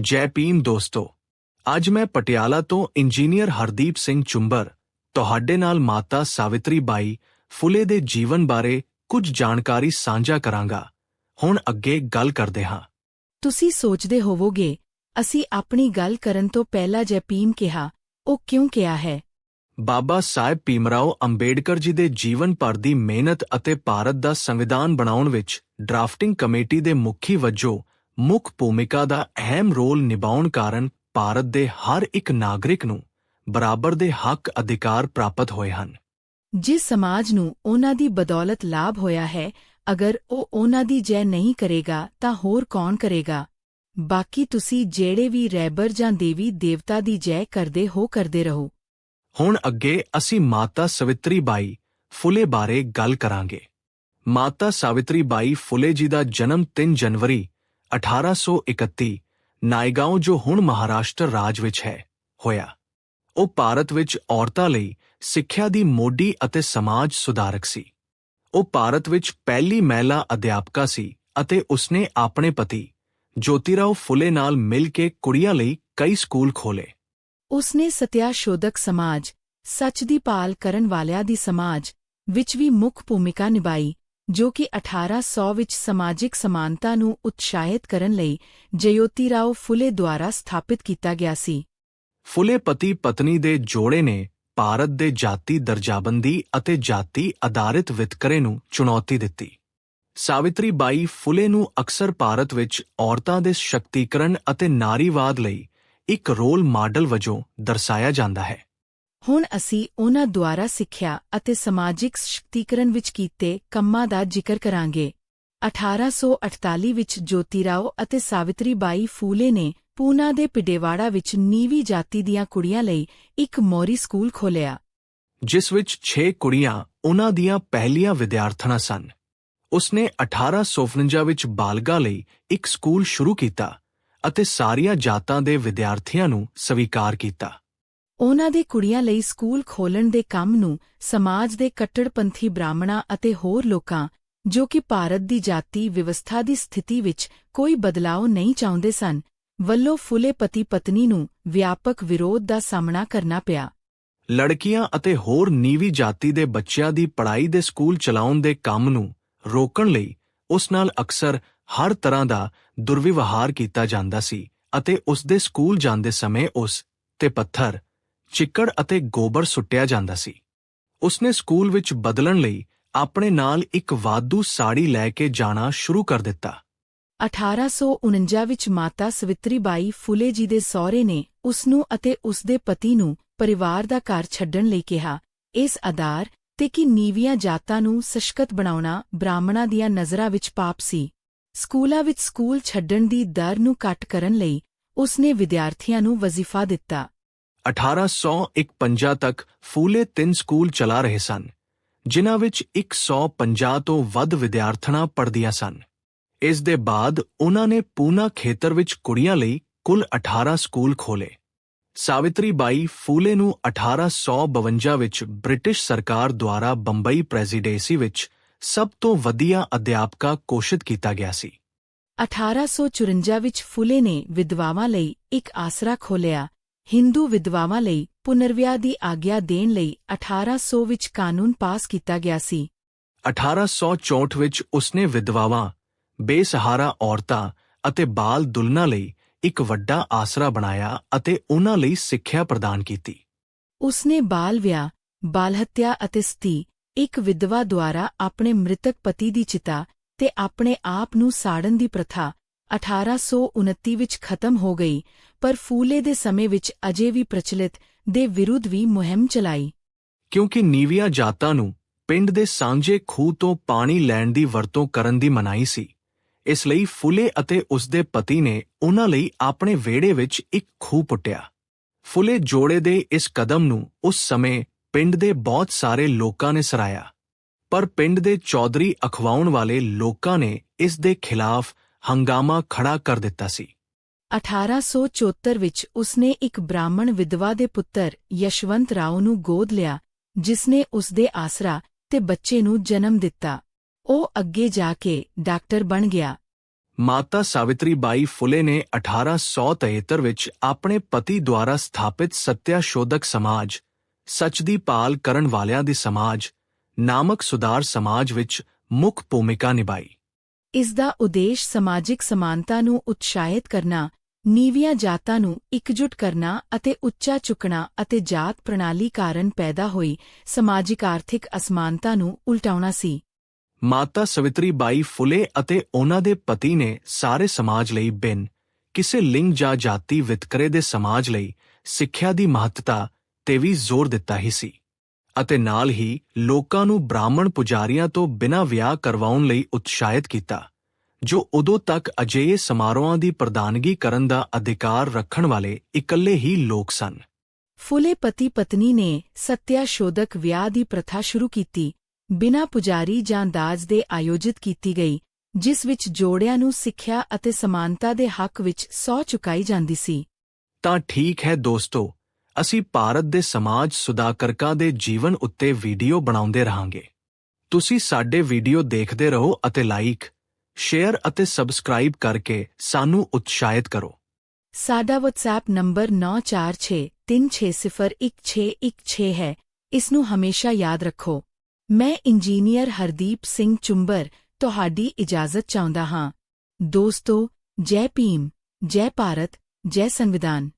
ਜੈ ਭੀਮ ਦੋਸਤੋ ਅੱਜ ਮੈਂ ਪਟਿਆਲਾ ਤੋਂ ਇੰਜੀਨੀਅਰ ਹਰਦੀਪ ਸਿੰਘ ਚੁੰਬਰ ਤੁਹਾਡੇ ਨਾਲ ਮਾਤਾ ਸਾਵਿਤਰੀ ਬਾਈ ਫੁਲੇ ਦੇ ਜੀਵਨ ਬਾਰੇ ਕੁਝ ਜਾਣਕਾਰੀ ਸਾਂਝਾ ਕਰਾਂਗਾ। ਹੁਣ ਅੱਗੇ ਗੱਲ ਕਰਦੇ ਹਾਂ। ਤੁਸੀਂ ਸੋਚਦੇ ਹੋਵੋਗੇ ਅਸੀਂ ਆਪਣੀ ਗੱਲ ਕਰਨ ਤੋਂ ਪਹਿਲਾਂ ਜੈ ਭੀਮ ਕਿਹਾ ਉਹ ਕਿਉਂ ਕਿਹਾ ਹੈ? ਬਾਬਾ ਸਾਹਿਬ ਭੀਮਰਾਓ ਅੰਬੇਡਕਰ ਜੀ ਦੇ ਜੀਵਨ ਭਰ ਦੀ ਮਿਹਨਤ ਅਤੇ ਭਾਰਤ ਦਾ ਸੰਵਿਧਾਨ ਬਣਾਉਣ ਵਿੱਚ ਡਰਾਫਟਿੰਗ ਕਮੇਟੀ ਦੇ ਮੁਖੀ ਵਜੋਂ ਮੁੱਖ ਭੂਮਿਕਾ ਦਾ ਅਹਿਮ ਰੋਲ ਨਿਭਾਉਣ ਕਾਰਨ ਭਾਰਤ ਦੇ ਹਰ ਇੱਕ ਨਾਗਰਿਕ ਨੂੰ ਬਰਾਬਰ ਦੇ ਹੱਕ ਅਧਿਕਾਰ ਪ੍ਰਾਪਤ ਹੋਏ ਹਨ। ਜਿਸ ਸਮਾਜ ਨੂੰ ਉਹਨਾਂ ਦੀ ਬਦੌਲਤ ਲਾਭ ਹੋਇਆ ਹੈ ਅਗਰ ਉਹ ਉਹਨਾਂ ਦੀ ਜੈ ਨਹੀਂ ਕਰੇਗਾ ਤਾਂ ਹੋਰ ਕੌਣ ਕਰੇਗਾ? ਬਾਕੀ ਤੁਸੀਂ ਜਿਹੜੇ ਵੀ ਰੈਬਰ ਜਾਂ ਦੇਵੀ ਦੇਵਤਾ ਦੀ ਜੈ ਕਰਦੇ ਹੋ ਕਰਦੇ ਰਹੋ। ਹੁਣ ਅੱਗੇ ਅਸੀਂ ਮਾਤਾ ਸਵਿਤਰੀ ਬਾਈ ਫੁਲੇ ਬਾਰੇ ਗੱਲ ਕਰਾਂਗੇ। ਮਾਤਾ ਸਾਵਿਤਰੀ ਬਾਈ ਫੁਲੇ ਜੀ ਦਾ ਜਨਮ 3 ਜਨਵਰੀ 1831 ਨਾਇਗਾਉਂ ਜੋ ਹੁਣ ਮਹਾਰਾਸ਼ਟਰ ਰਾਜ ਵਿੱਚ ਹੈ, ਹੋਇਆ। ਉਹ ਭਾਰਤ ਵਿੱਚ ਔਰਤਾਂ ਲਈ ਸਿੱਖਿਆ ਦੀ ਮੋਢੀ ਅਤੇ ਸਮਾਜ ਸੁਧਾਰਕ ਸੀ। ਉਹ ਭਾਰਤ ਵਿੱਚ ਪਹਿਲੀ ਮਹਿਲਾ ਅਧਿਆਪਕਾ ਸੀ ਅਤੇ ਉਸਨੇ ਆਪਣੇ ਪਤੀ, ਜੋਤੀਰਾਓ ਫੁਲੇ ਨਾਲ ਮਿਲ ਕੇ ਕੁੜੀਆਂ ਲਈ ਕਈ ਸਕੂਲ ਖੋਲੇ ਉਸਨੇ ਸਤਿਆਸ਼ੋਧਕ ਸਮਾਜ, ਸੱਚ ਦੀ ਪਾਲ ਕਰਨ ਵਾਲਿਆਂ ਦੀ ਸਮਾਜ ਵਿੱਚ ਵੀ ਮੁੱਖ ਭੂਮਿਕਾ ਨਿਭਾਈ ਜੋ ਕਿ 1800 ਵਿੱਚ ਸਮਾਜਿਕ ਸਮਾਨਤਾ ਨੂੰ ਉਤਸ਼ਾਹਿਤ ਕਰਨ ਲਈ ਜਯੋਤੀ ਰਾਓ ਫੁਲੇ ਦੁਆਰਾ ਸਥਾਪਿਤ ਕੀਤਾ ਗਿਆ ਸੀ। ਫੁਲੇ ਪਤੀ ਪਤਨੀ ਦੇ ਜੋੜੇ ਨੇ ਭਾਰਤ ਦੇ ਜਾਤੀ ਦਰਜਾਬੰਦੀ ਅਤੇ ਜਾਤੀ ਆਧਾਰਿਤ ਵਿਤਕਰੇ ਨੂੰ ਚੁਣੌਤੀ ਦਿੱਤੀ। ਸਾਵਿਤਰੀ ਬਾਈ ਫੁਲੇ ਨੂੰ ਅਕਸਰ ਭਾਰਤ ਵਿੱਚ ਔਰਤਾਂ ਦੇ ਸ਼ਕਤੀਕਰਨ ਅਤੇ ਨਾਰੀਵਾਦ ਲਈ ਇੱਕ ਰੋਲ ਮਾਡਲ ਵਜੋਂ ਦਰਸਾਇਆ ਜਾਂਦਾ ਹੈ। ਹੁਣ ਅਸੀਂ ਉਹਨਾਂ ਦੁਆਰਾ ਸਿੱਖਿਆ ਅਤੇ ਸਮਾਜਿਕ ਸ਼ਕਤੀਕਰਨ ਵਿੱਚ ਕੀਤੇ ਕੰਮਾਂ ਦਾ ਜ਼ਿਕਰ ਕਰਾਂਗੇ। 1848 ਵਿੱਚ ਜੋਤੀਰਾਓ ਅਤੇ ਸਾਵਿਤਰੀ ਬਾਈ ਫੂਲੇ ਨੇ ਪੂਨਾ ਦੇ ਪਿਡੇਵਾੜਾ ਵਿੱਚ ਨੀਵੀਂ ਜਾਤੀ ਦੀਆਂ ਕੁੜੀਆਂ ਲਈ ਇੱਕ ਮੋਰੀ ਸਕੂਲ ਖੋਲ੍ਹਿਆ। ਜਿਸ ਵਿੱਚ 6 ਕੁੜੀਆਂ ਉਹਨਾਂ ਦੀਆਂ ਪਹਿਲੀਆਂ ਵਿਦਿਆਰਥਣਾਂ ਸਨ। ਉਸਨੇ 1849 ਵਿੱਚ ਬਾਲਗਾ ਲਈ ਇੱਕ ਸਕੂਲ ਸ਼ੁਰੂ ਕੀਤਾ ਅਤੇ ਸਾਰੀਆਂ ਜਾਤਾਂ ਦੇ ਵਿਦਿਆਰਥੀਆਂ ਨੂੰ ਸਵੀਕਾਰ ਕੀਤਾ। ਉਹਨਾਂ ਦੇ ਕੁੜੀਆਂ ਲਈ ਸਕੂਲ ਖੋਲਣ ਦੇ ਕੰਮ ਨੂੰ ਸਮਾਜ ਦੇ ਕੱਟੜਪੰਥੀ ਬ੍ਰਾਹਮਣਾਂ ਅਤੇ ਹੋਰ ਲੋਕਾਂ, ਜੋ ਕਿ ਭਾਰਤ ਦੀ ਜਾਤੀ ਵਿਵਸਥਾ ਦੀ ਸਥਿਤੀ ਵਿੱਚ ਕੋਈ ਬਦਲਾਅ ਨਹੀਂ ਚਾਹੁੰਦੇ ਸਨ, ਵੱਲੋਂ ਫੁਲੇ ਪਤੀ ਪਤਨੀ ਨੂੰ ਵਿਆਪਕ ਵਿਰੋਧ ਦਾ ਸਾਹਮਣਾ ਕਰਨਾ ਪਿਆ। ਲੜਕੀਆਂ ਅਤੇ ਹੋਰ ਨੀਵੀਂ ਜਾਤੀ ਦੇ ਬੱਚਿਆਂ ਦੀ ਪੜ੍ਹਾਈ ਦੇ ਸਕੂਲ ਚਲਾਉਣ ਦੇ ਕੰਮ ਨੂੰ ਰੋਕਣ ਲਈ ਉਸ ਨਾਲ ਅਕਸਰ ਹਰ ਤਰ੍ਹਾਂ ਦਾ ਦੁਰਵਿਵਹਾਰ ਕੀਤਾ ਜਾਂਦਾ ਸੀ ਅਤੇ ਉਸ ਦੇ ਸਕੂਲ ਜਾਂਦੇ ਸਮੇਂ ਉਸ ਤੇ ਪੱਥਰ ਚਿੱਕੜ ਅਤੇ ਗੋਬਰ ਸੁੱਟਿਆ ਜਾਂਦਾ ਸੀ। ਉਸਨੇ ਸਕੂਲ ਵਿੱਚ ਬਦਲਣ ਲਈ ਆਪਣੇ ਨਾਲ ਇੱਕ ਵਾਧੂ ਸਾੜੀ ਲੈ ਕੇ ਜਾਣਾ ਸ਼ੁਰੂ ਕਰ ਦਿੱਤਾ। 1849 ਵਿੱਚ ਮਾਤਾ ਸਵਿਤਰੀਬਾਈ ਫੁਲੇ ਜੀ ਦੇ ਸਹੁਰੇ ਨੇ ਉਸ ਨੂੰ ਅਤੇ ਉਸ ਦੇ ਪਤੀ ਨੂੰ ਪਰਿਵਾਰ ਦਾ ਘਰ ਛੱਡਣ ਲਈ ਕਿਹਾ। ਇਸ ਆਧਾਰ ਤੇ ਕਿ ਨੀਵੀਆਂ ਜਾਤਾਂ ਨੂੰ ਸਸ਼ਕਤ ਬਣਾਉਣਾ ਬ੍ਰਾਹਮਣਾਂ ਦੀਆਂ ਨਜ਼ਰਾਂ ਵਿੱਚ ਪਾਪ ਸੀ। ਸਕੂਲਾਂ ਵਿੱਚ ਸਕੂਲ ਛੱਡਣ ਦੀ ਦਰ ਨੂੰ ਘੱਟ ਕਰਨ ਲਈ ਉਸਨੇ ਵਿਦਿਆਰਥੀਆਂ ਨੂੰ ਵਜ਼ੀਫਾ ਦਿੱਤਾ। 1851 ਤੱਕ ਫੂਲੇ ਤਿੰਨ ਸਕੂਲ ਚਲਾ ਰਹੇ ਸਨ, ਜਿਨ੍ਹਾਂ ਵਿੱਚ 150 ਤੋਂ ਵੱਧ ਵਿਦਿਆਰਥਣਾਂ ਪੜ੍ਹਦੀਆਂ ਸਨ। ਇਸ ਦੇ ਬਾਅਦ ਉਹਨਾਂ ਨੇ ਪੂਨਾ ਖੇਤਰ ਵਿੱਚ ਕੁੜੀਆਂ ਲਈ ਕੁੱਲ 18 ਸਕੂਲ ਖੋਲੇ ਸਾਵਿਤਰੀ ਬਾਈ ਫੂਲੇ ਨੂੰ 1852 ਵਿੱਚ ਬ੍ਰਿਟਿਸ਼ ਸਰਕਾਰ ਦੁਆਰਾ ਬੰਬਈ ਪ੍ਰੈਜ਼ੀਡੈਂਸੀ ਵਿੱਚ ਸਭ ਤੋਂ ਵਧੀਆ ਅਧਿਆਪਕਾ ਘੋਸ਼ਿਤ ਕੀਤਾ ਗਿਆ ਸੀ। 1854 ਵਿੱਚ ਫੁਲੇ ਨੇ ਵਿਧਵਾਵਾਂ ਲਈ ਇੱਕ ਆਸਰਾ ਖੋਲ੍ਹਿਆ ਹਿੰਦੂ ਵਿਧਵਾਵਾਂ ਲਈ ਪੁਨਰਵਿਆਹ ਦੀ ਆਗਿਆ ਦੇਣ ਲਈ 1800 ਵਿੱਚ ਕਾਨੂੰਨ ਪਾਸ ਕੀਤਾ ਗਿਆ ਸੀ। 1864 ਵਿੱਚ ਉਸਨੇ ਵਿਧਵਾਵਾਂ ਬੇਸਹਾਰਾ ਔਰਤਾਂ ਅਤੇ ਬਾਲ ਦੁਲਨਾ ਲਈ ਇੱਕ ਵੱਡਾ ਆਸਰਾ ਬਣਾਇਆ ਅਤੇ ਉਹਨਾਂ ਲਈ ਸਿੱਖਿਆ ਪ੍ਰਦਾਨ ਕੀਤੀ। ਉਸਨੇ ਬਾਲ ਵਿਆਹ ਬਾਲ ਹੱਤਿਆ ਅਤੇ ਸਤੀ ਇੱਕ ਵਿਧਵਾ ਦੁਆਰਾ ਆਪਣੇ ਮ੍ਰਿਤਕ ਪਤੀ ਦੀ ਚਿਤਾ ਤੇ ਆਪਣੇ ਆਪ ਨੂੰ ਸਾੜਨ ਦੀ ਪ੍ਰਥਾ 1829 ਵਿੱਚ ਖਤਮ ਹੋ ਗਈ ਪਰ ਫੂਲੇ ਦੇ ਸਮੇਂ ਵਿੱਚ ਅਜੇ ਵੀ ਪ੍ਰਚਲਿਤ ਦੇ ਵਿਰੁੱਧ ਵੀ ਮੁਹਿੰਮ ਚਲਾਈ। ਕਿਉਂਕਿ ਨੀਵੀਆਂ ਜਾਤਾਂ ਨੂੰ ਪਿੰਡ ਦੇ ਸਾਂਝੇ ਖੂਹ ਤੋਂ ਪਾਣੀ ਲੈਣ ਦੀ ਵਰਤੋਂ ਕਰਨ ਦੀ ਮਨਾਹੀ ਸੀ। ਇਸ ਲਈ ਫੁਲੇ ਅਤੇ ਉਸ ਦੇ ਪਤੀ ਨੇ ਉਹਨਾਂ ਲਈ ਆਪਣੇ ਵਿਹੜੇ ਵਿੱਚ ਇੱਕ ਖੂਹ ਪੁੱਟਿਆ। ਫੁਲੇ ਜੋੜੇ ਦੇ ਇਸ ਕਦਮ ਨੂੰ ਉਸ ਸਮੇਂ ਪਿੰਡ ਦੇ ਬਹੁਤ ਸਾਰੇ ਲੋਕਾਂ ਨੇ ਸਰਾਇਆ ਪਰ ਪਿੰਡ ਦੇ ਚੌਧਰੀ ਅਖਵਾਉਣ ਵਾਲੇ ਲੋਕਾਂ ਨੇ ਇਸ ਦੇ ਖਿਲਾਫ ਹੰਗਾਮਾ ਖੜਾ ਕਰ ਦਿੱਤਾ ਸੀ। 1874 ਵਿੱਚ ਉਸਨੇ ਇੱਕ ਬ੍ਰਾਹਮਣ ਵਿਧਵਾ ਦੇ ਪੁੱਤਰ ਯਸ਼ਵੰਤ ਰਾਓ ਨੂੰ ਗੋਦ ਲਿਆ, ਜਿਸਨੇ ਉਸਦੇ ਆਸਰਾ ਤੇ ਬੱਚੇ ਨੂੰ ਜਨਮ ਦਿੱਤਾ। ਉਹ ਅੱਗੇ ਜਾ ਕੇ ਡਾਕਟਰ ਬਣ ਗਿਆ। ਮਾਤਾ ਸਾਵਿਤਰੀ ਬਾਈ ਫੁਲੇ ਨੇ 1873 ਵਿੱਚ ਆਪਣੇ ਪਤੀ ਦੁਆਰਾ ਸਥਾਪਿਤ ਸੱਤਿਆਸ਼ੋਧਕ ਸਮਾਜ, ਸੱਚ ਦੀ ਪਾਲ ਕਰਨ ਵਾਲਿਆਂ ਦੀ ਸਮਾਜ, ਨਾਮਕ ਸੁਧਾਰ ਸਮਾਜ ਵਿੱਚ ਮੁੱਖ ਭੂਮਿਕਾ ਨਿਭਾਈ। ਇਸ ਦਾ ਉਦੇਸ਼ ਸਮਾਜਿਕ ਸਮਾਨਤਾ ਨੂੰ ਉਤਸ਼ਾਹਿਤ ਕਰਨਾ, ਨੀਵੀਆਂ ਜਾਤਾਂ ਨੂੰ ਇਕਜੁੱਟ ਕਰਨਾ ਅਤੇ ਉੱਚਾ ਚੁੱਕਣਾ ਅਤੇ ਜਾਤ ਪ੍ਰਣਾਲੀ ਕਾਰਨ ਪੈਦਾ ਹੋਈ ਸਮਾਜਿਕ ਆਰਥਿਕ ਅਸਮਾਨਤਾ ਨੂੰ ਉਲਟਾਉਣਾ ਸੀ। ਮਾਤਾ ਸਵਿਤਰੀ ਬਾਈ ਫੁਲੇ ਅਤੇ ਉਹਨਾਂ ਦੇ ਪਤੀ ਨੇ ਸਾਰੇ ਸਮਾਜ ਲਈ ਬਿਨ ਕਿਸੇ ਲਿੰਗ ਜਾਂ ਜਾਤੀ ਵਿਤਕਰੇ ਦੇ ਸਮਾਜ ਲਈ ਸਿੱਖਿਆ ਦੀ ਮਹੱਤਤਾ ਤੇ ਵੀ ਜ਼ੋਰ ਦਿੱਤਾ ਹੀ ਸੀ। ਅਤੇ ਨਾਲ ਹੀ ਲੋਕਾਂ ਨੂੰ ਬ੍ਰਾਹਮਣ ਪੁਜਾਰੀਆਂ ਤੋਂ ਬਿਨਾਂ ਵਿਆਹ ਕਰਵਾਉਣ ਲਈ ਉਤਸ਼ਾਹਿਤ ਕੀਤਾ ਜੋ ਉਦੋਂ ਤੱਕ ਅਜਿਹੇ ਸਮਾਰੋਹਾਂ ਦੀ ਪ੍ਰਧਾਨਗੀ ਕਰਨ ਦਾ ਅਧਿਕਾਰ ਰੱਖਣ ਵਾਲੇ ਇਕੱਲੇ ਹੀ ਲੋਕ ਸਨ। ਫੁਲੇ ਪਤੀ ਪਤਨੀ ਨੇ ਸੱਤਿਆਸ਼ੋਧਕ ਵਿਆਹ ਦੀ ਪ੍ਰਥਾ ਸ਼ੁਰੂ ਕੀਤੀ ਬਿਨਾਂ ਪੁਜਾਰੀ ਜਾਂ ਦਾਜ ਦੇ ਆਯੋਜਿਤ ਕੀਤੀ ਗਈ ਜਿਸ ਵਿੱਚ ਜੋੜਿਆਂ ਨੂੰ ਸਿੱਖਿਆ ਅਤੇ ਸਮਾਨਤਾ ਦੇ ਹੱਕ ਵਿੱਚ ਸਹੁੰ ਚੁਕਾਈ ਜਾਂਦੀ ਸੀ। ਤਾਂ ਠੀਕ ਹੈ ਦੋਸਤੋ ਅਸੀਂ ਭਾਰਤ ਦੇ ਸਮਾਜ ਸੁਧਾਕਰਕਾਂ ਦੇ ਜੀਵਨ ਉੱਤੇ ਵੀਡੀਓ ਬਣਾਉਂਦੇ ਰਹਾਂਗੇ। ਤੁਸੀਂ ਸਾਡੇ ਵੀਡੀਓ ਦੇਖਦੇ ਰਹੋ ਅਤੇ ਲਾਈਕ ਸ਼ੇਅਰ ਅਤੇ ਸਬਸਕ੍ਰਾਈਬ ਕਰਕੇ ਸਾਨੂੰ ਉਤਸ਼ਾਹਿਤ ਕਰੋ। ਸਾਡਾ WhatsApp ਨੰਬਰ 9463601616 ਹੈ। ਇਸ ਨੂੰ ਹਮੇਸ਼ਾ ਯਾਦ ਰੱਖੋ। ਮੈਂ ਇੰਜੀਨੀਅਰ ਹਰਦੀਪ ਸਿੰਘ ਚੁੰਬਰ ਤੁਹਾਡੀ ਇਜਾਜ਼ਤ ਚਾਹੁੰਦਾ ਹਾਂ। ਦੋਸਤੋ, ਜੈ ਭੀਮ, ਜੈ ਭਾਰਤ, ਜੈ ਸੰਵਿਧਾਨ।